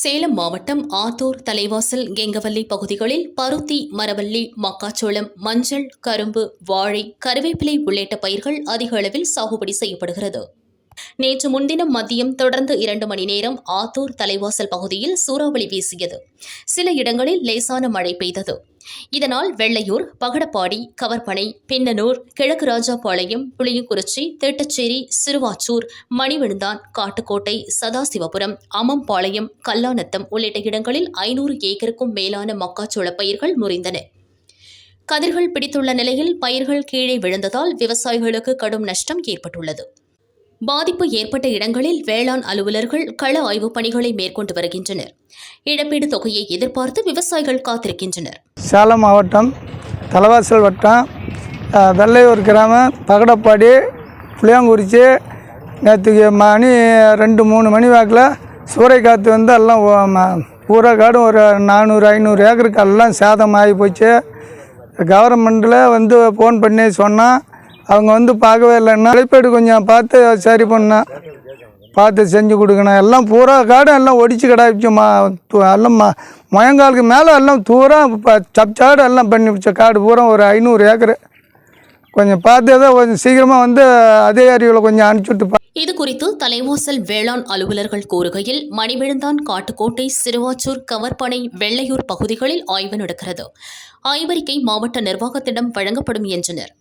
சேலம் மாவட்டம் ஆத்தூர் தலைவாசல் கெங்கவல்லி பகுதிகளில் பருத்தி மரவள்ளி மக்காச்சோளம் மஞ்சள் கரும்பு வாழை கருவேப்பிலை உள்ளிட்ட பயிர்கள் அதிக அளவில் சாகுபடி செய்யப்படுகிறது. நேற்று முன்தினம் மதியம் தொடர்ந்து இரண்டு மணி நேரம் ஆத்தூர் தலைவாசல் பகுதியில் சூறாவளி வீசியது. சில இடங்களில் லேசான மழை பெய்தது. இதனால் வெள்ளையூர் பகடப்பாடி கவர்பனை பின்னனூர் கிழக்கு ராஜாபாளையம் புளியங்குறிச்சி திட்டச்சேரி சிறுவாச்சூர் மணிவிழுந்தான் காட்டுக்கோட்டை சதாசிவபுரம் அம்மம்பாளையம் கல்லாநத்தம் உள்ளிட்ட இடங்களில் ஐநூறு ஏக்கருக்கும் மேலான மக்காச்சோள பயிர்கள் முறிந்தன. கதிர்கள் பிடித்துள்ள நிலையில் பயிர்கள் கீழே விழுந்ததால் விவசாயிகளுக்கு கடும் நஷ்டம் ஏற்பட்டுள்ளது. பாதிப்பு ஏற்பட்ட இடங்களில் வேளாண் அலுவலர்கள் கள ஆய்வுப் பணிகளை மேற்கொண்டு வருகின்றனர். இழப்பீடு தொகையை எதிர்பார்த்து விவசாயிகள் காத்திருக்கின்றனர். சேலம் மாவட்டம் தலைவாசல் வட்டம் வெள்ளையூர் கிராமம் பகடப்பாடி புளியாங்குறிச்சி நேற்றுக்கு மணி ரெண்டு மூணு மணி வாக்கில் சூறை காற்று வந்து எல்லாம் பூரா காடும் ஒரு நானூறு ஐநூறு ஏக்கருக்கு எல்லாம் சேதமாகி போச்சு. கவர்மெண்ட்டில் வந்து ஃபோன் பண்ணி சொன்னால் அவங்க வந்து பார்க்கவே இல்லைன்னா இழப்பீடு கொஞ்சம் பார்த்து சரி பண்ணேன் பார்த்து செஞ்சு கொடுக்கணும். எல்லாம் பூரா காடும் எல்லாம் ஒடிச்சு கிடாச்சுமா எல்லாம் ம மேலே எல்லாம் தூரா இப்போ சப்சாடு எல்லாம் பண்ணி வச்ச காடு. பூரா ஒரு ஐநூறு ஏக்கரு. கொஞ்சம் பார்த்து ஏதோ கொஞ்சம் சீக்கிரமாக வந்து அதிகாரிகளை கொஞ்சம் அனுப்பிச்சுட்டு இது குறித்து தலைவாசல் வேளாண் அலுவலர்கள் கூறுகையில் மணிவிழுந்தான் காட்டுக்கோட்டை சிறுவாச்சூர் கவர்பனை வெள்ளையூர் பகுதிகளில் ஆய்வு நடக்கிறது. ஆய்வறிக்கை மாவட்ட நிர்வாகத்திடம் வழங்கப்படும் என்றனர்.